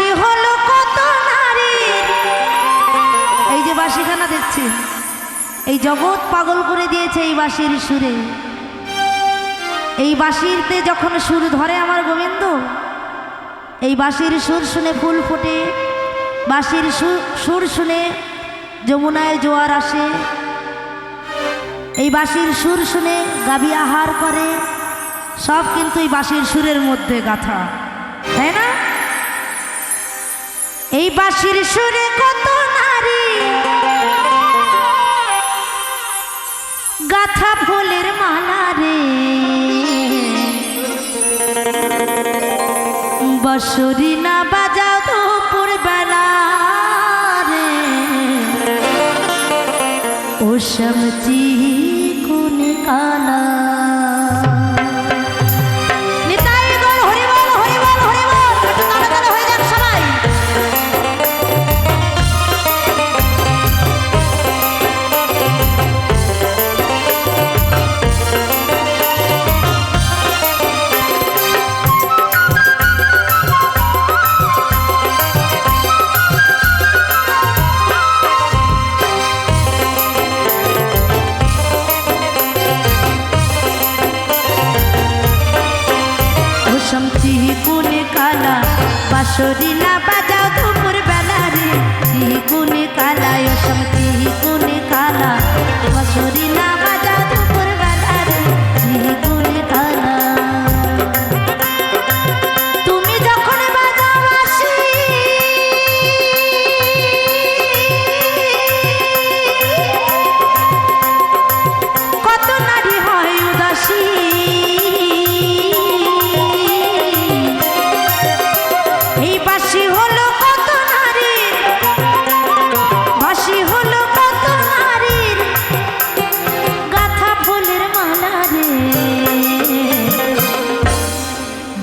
হলো কত নারী এই যে বাসিখানা দেখছি, এই জগৎ পাগল করে দিয়েছে এই বাঁশির সুরে। এই বাঁশিরতে যখন সুর ধরে আমার গোবিন্দ, এই বাঁশির সুর শুনে ফুল ফোটে, বাঁশির সুর- সুর শুনে যমুনায় জোয়ার আসে। এই বাঁশির সুর শুনে গাবি আহার করে, সব কিন্তু এই বাঁশির সুরের মধ্যে গাথা। তাই না? এই বাসির সুরে কত নারী। গাথা ফুলের মালা রে। বসরি না বাজাও বাঁশরি না বাজাও দুপুর বেলা রে। চিকুনে কালা ওসম চিকুনে কালা। বাঁশরি না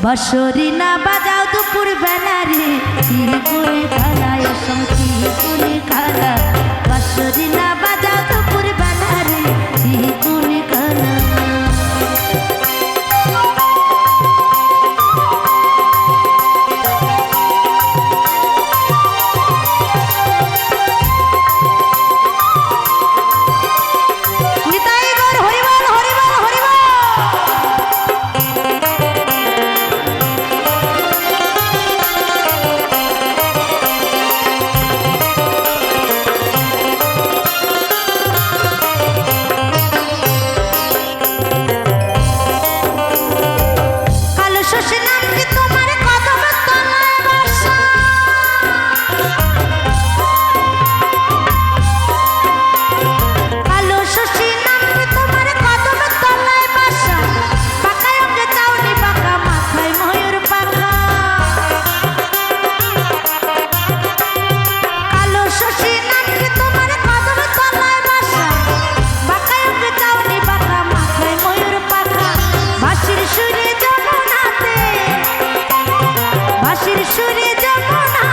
বাঁশরি না বাজাও দুপুর বেলা রে কি করে খালা এসব কি করে খালা হাসির সুরে যমুনা